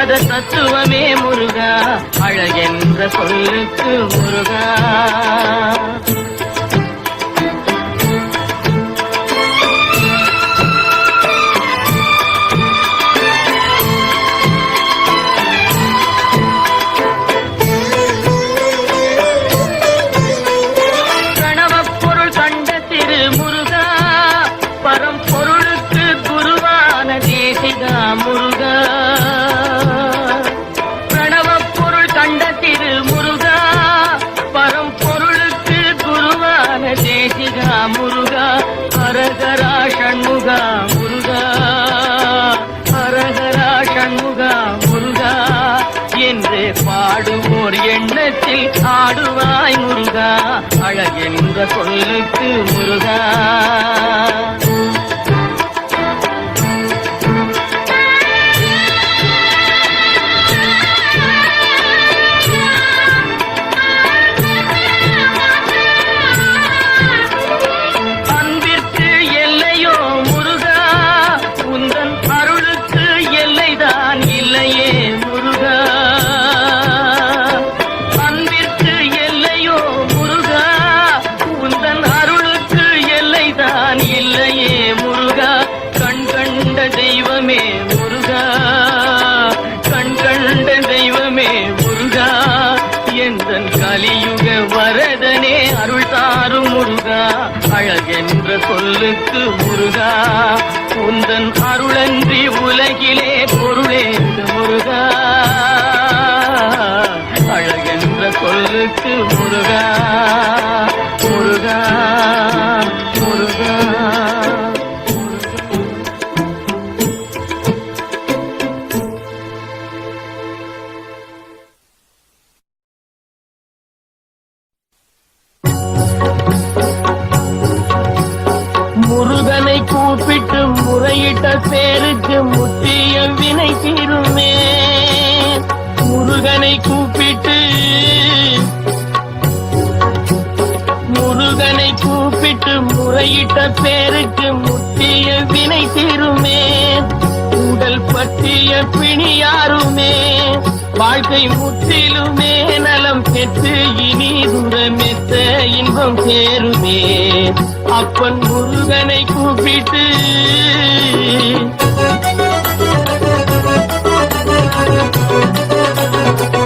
அழியாத தத்துவமே முருகா. அழகென்ற சொல்லுக்கு முருகா. கொல்லுக்கு முருகா. முருகனை கூப்பிட்டு முருகனை கூப்பிட்டு முறையிட்ட பேருக்கு முத்திய வினை தீருமே உடல் பற்றிய பிணியாருமே வாழ்க்கை முற்றிலுமே நலம் பெற்று இனி துரமெத்த இன்பம் சேருமே அப்பன் முருகனை கூப்பிட்டு Thank you.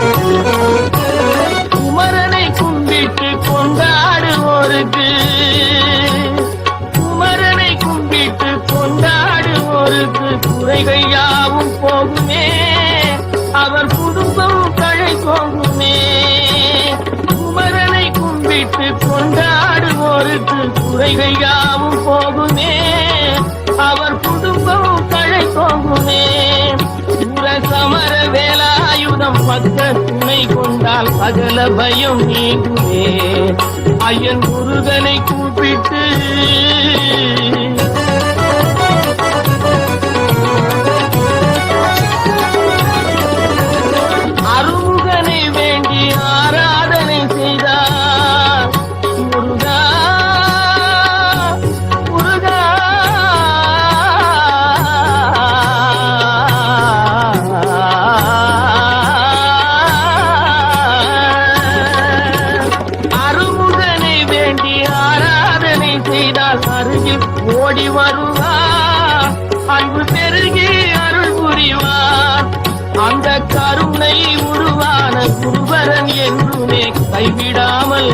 குறைகள் யாவும் போகுமே. அவர் குடும்பம் கழை போகுமே. குமரனை கும்பிட்டு கொண்டாடுவோருக்கு குறைகள் யாவும் போகுமே. அவர் குடும்பம் கழை போகுமே. புற சமர வேலாயுதம் பக்க துணை கொண்டால் அகல பயம் நீங்குமே. ஐயன் முருகனை கூப்பிட்டு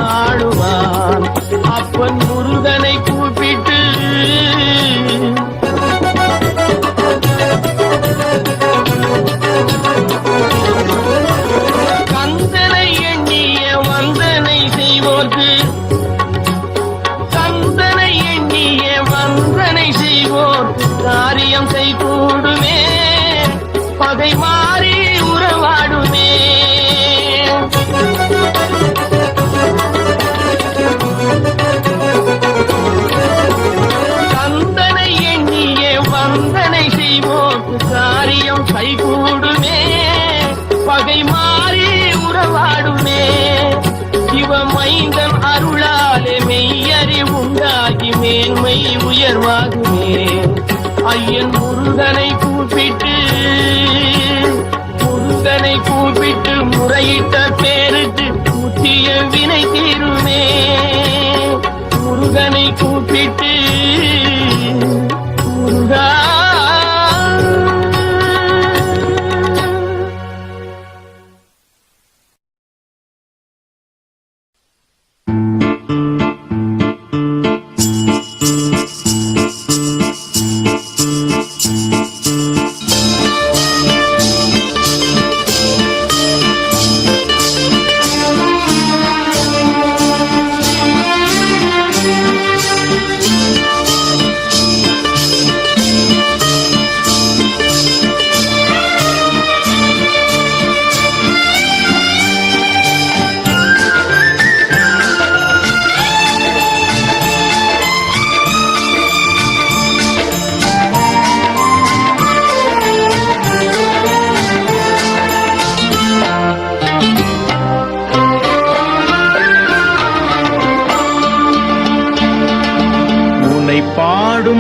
ஆடுவான் அப்பன் முருகனை கூப்பிட்டு கந்தனை எண்ணிய வந்தனை செய்வோர்க்கு கந்தனை எண்ணிய வந்தனை செய்வோர் காரியம் செய்கூடுமே. பகைமா உயர்வாகுமே ஐயன் முருகனை கூப்பிட்டு முருகனை கூப்பிட்டு முறையிட்ட பேருக்கு கூட்டிய வினை தீருமே. முருகனை கூப்பிட்டு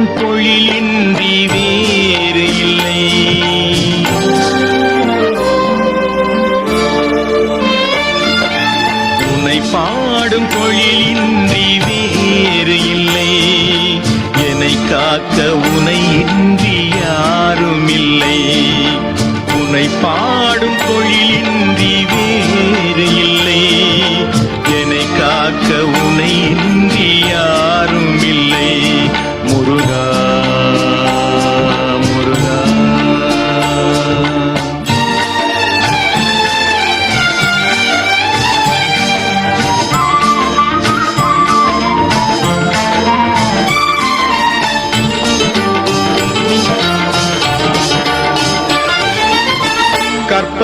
பொழிலின்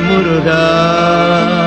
முருகா.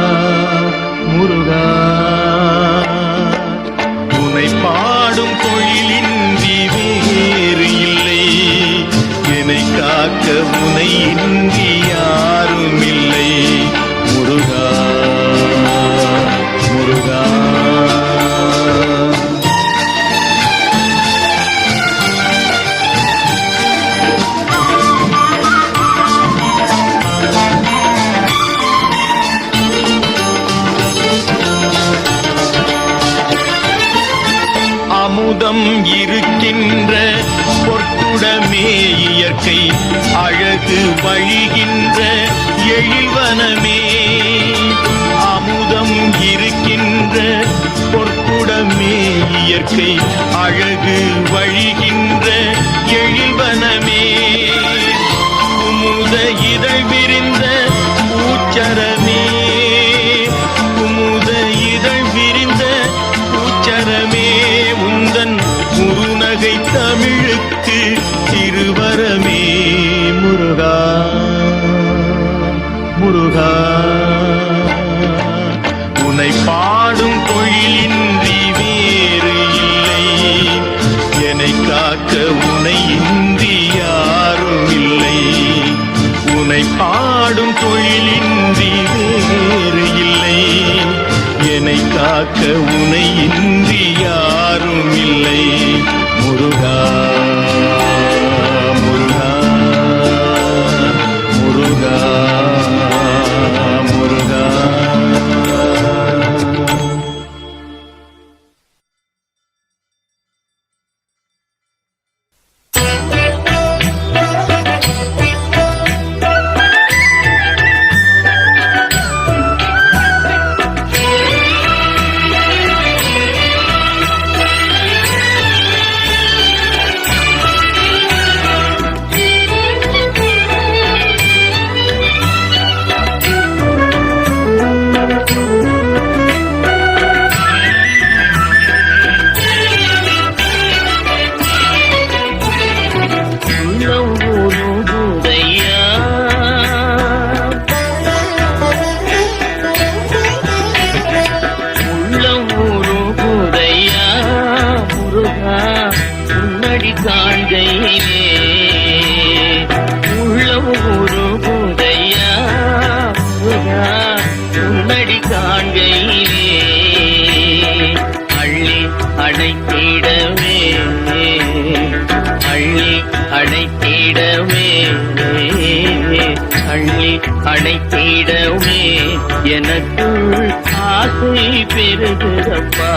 எனக்குள் ஆசை பெருகுதப்பா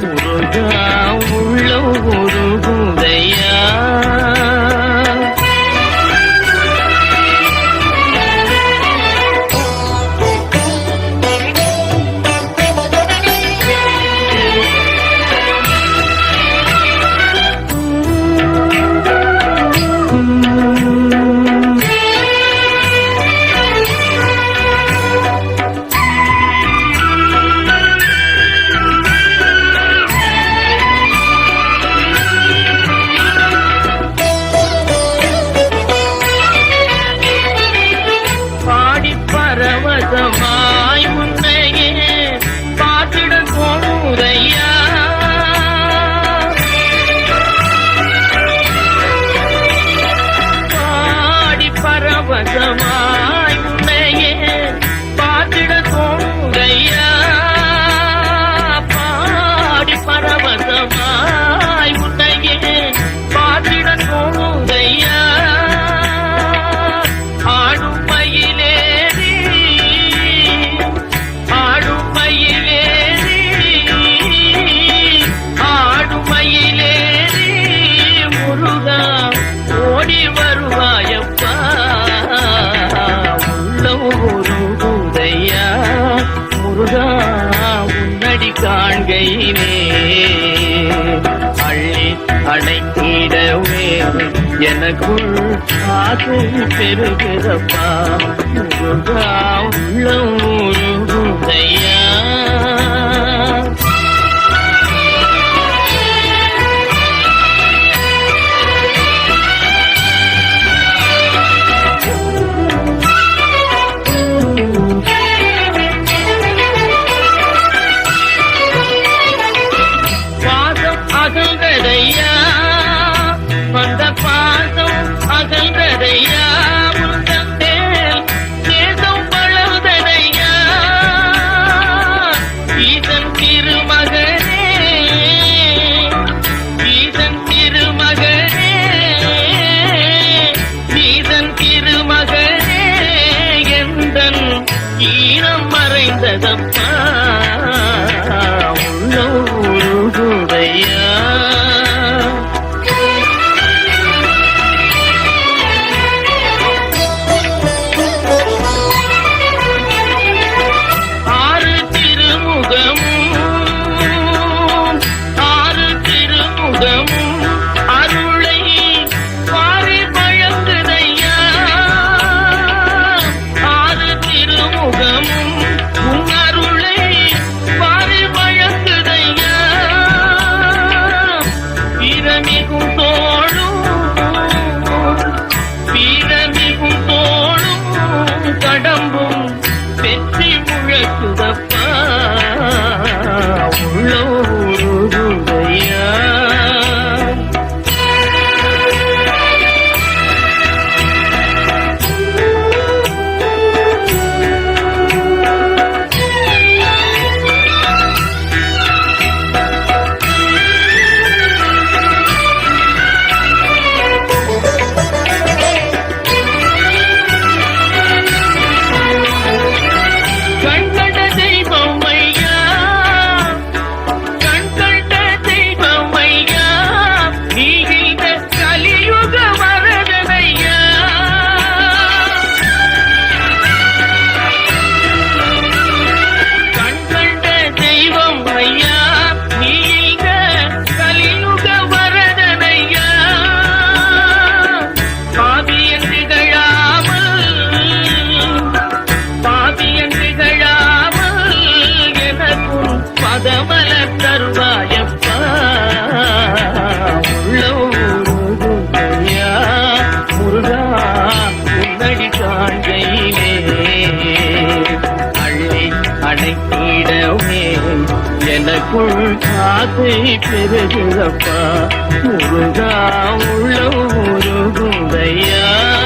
முருகா. எனக்குள் ஆசை பெறுகிறப்பா முருகா உள்ளம் எனக்குள் காசை பெருகிறப்பா முருகா உள்ளூருதையா உள்ளம்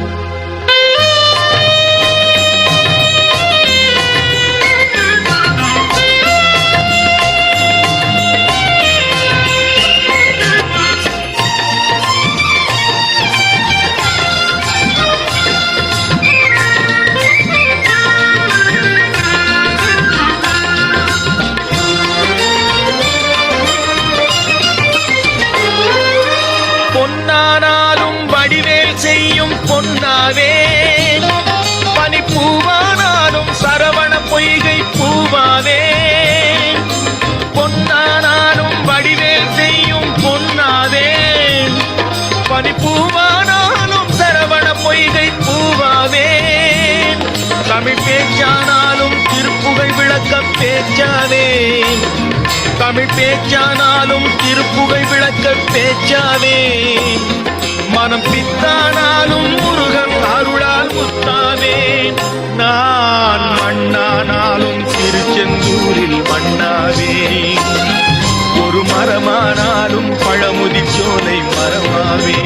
பேச்சானாலும் திருப்புகை விளக்க பேச்சாவே தமிழ் பேச்சானாலும் திருப்புகை விளக்க பேச்சாவே மனம் பித்தானாலும் முருகன் அருளால் முத்தாவே நான் மண்ணானாலும் திருச்செந்தூரில் மண்ணாவே ஒரு மரமானாலும் பழமுதி சோலை மரமாவே.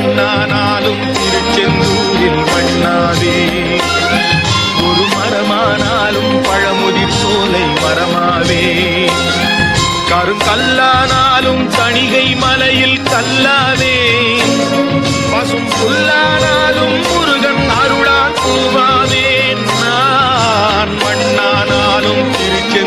மண்ணானாலும் திருச்செந்தூரில் மண்ணாதே. ஒரு மரமானாலும் பழமுதி சோலை மரமாவே. கருங்கல்லானாலும் தணிகை மலையில் கல்லாவே பசும் புல்லானாலும் முருகன் அருளா பூவாவே நான் மண்ணானாலும் திருச்செந்தூர்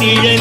别人